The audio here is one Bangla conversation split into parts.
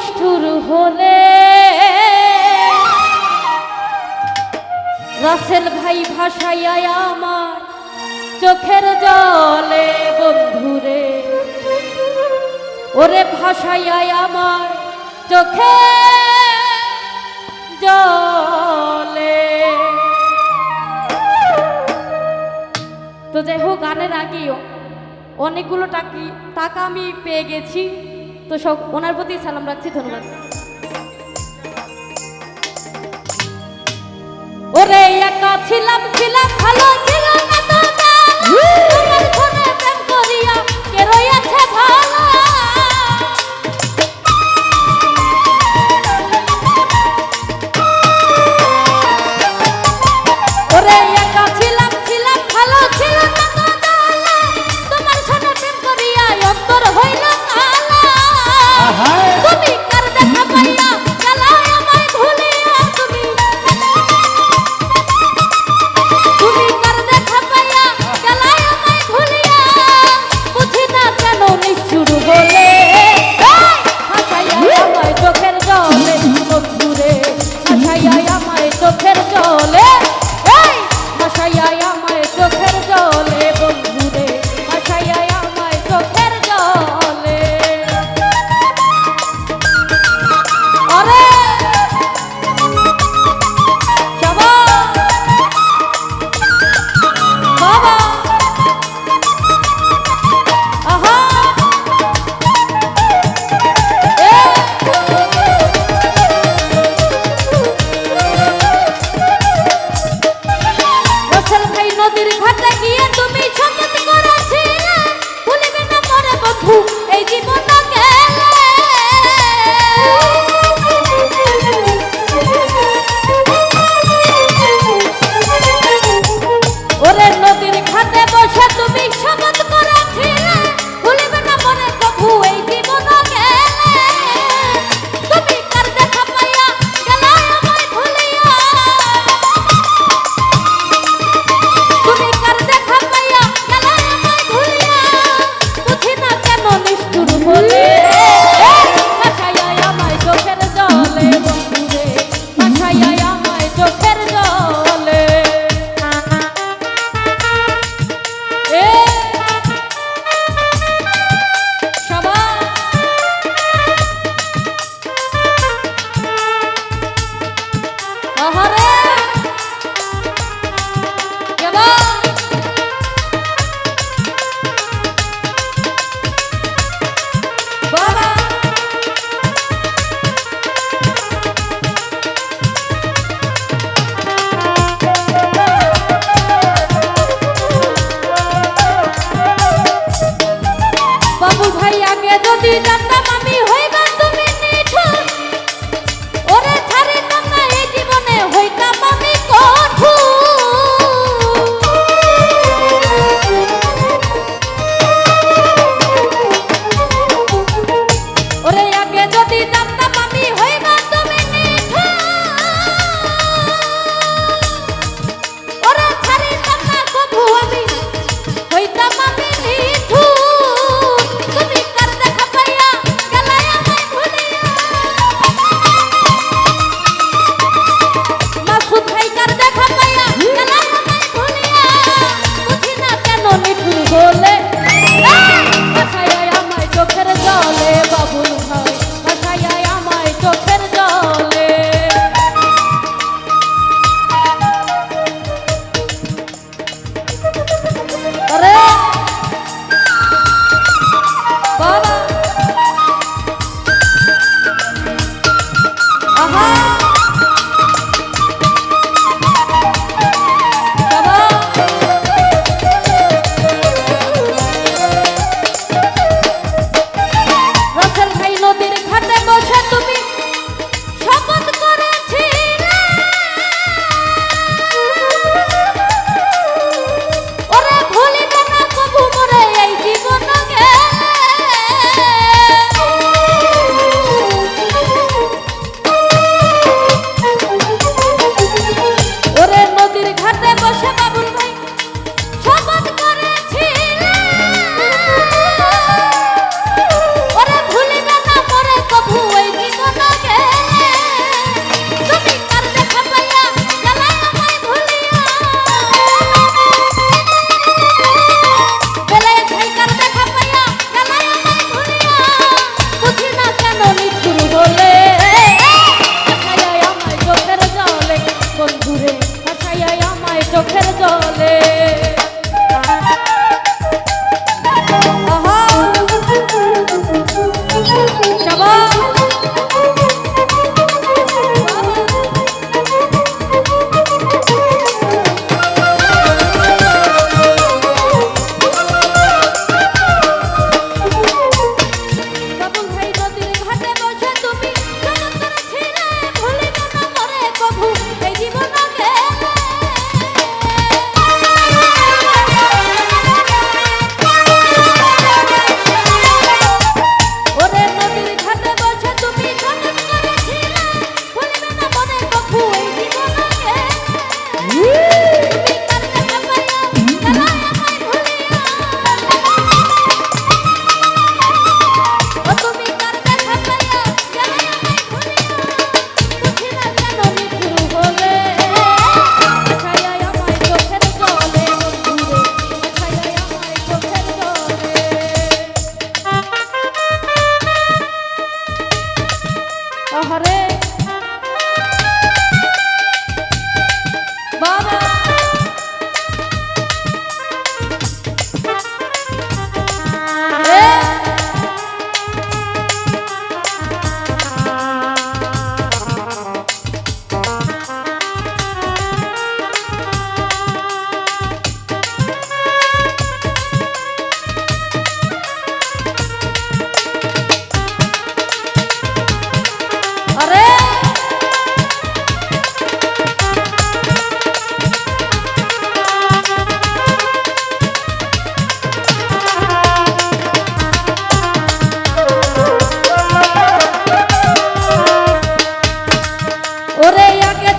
নিষ্ঠুর হলে। রাসেল ভাই ভাসাইয়া আমার চোখের জলে বন্ধুরে। ওরে ভাসাইয়া আমার চোখে জলে। তো যাই হোক, গানের আগেও অনেকগুলো টাকি টাকা আমি পেয়ে গেছি। তো সব ওনার প্রতি সালাম রাখছি ধন্যবাদ। ওরে একা ছিলাম ছিলাম ভালো ছিলাম ওহরে চলে।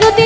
যদি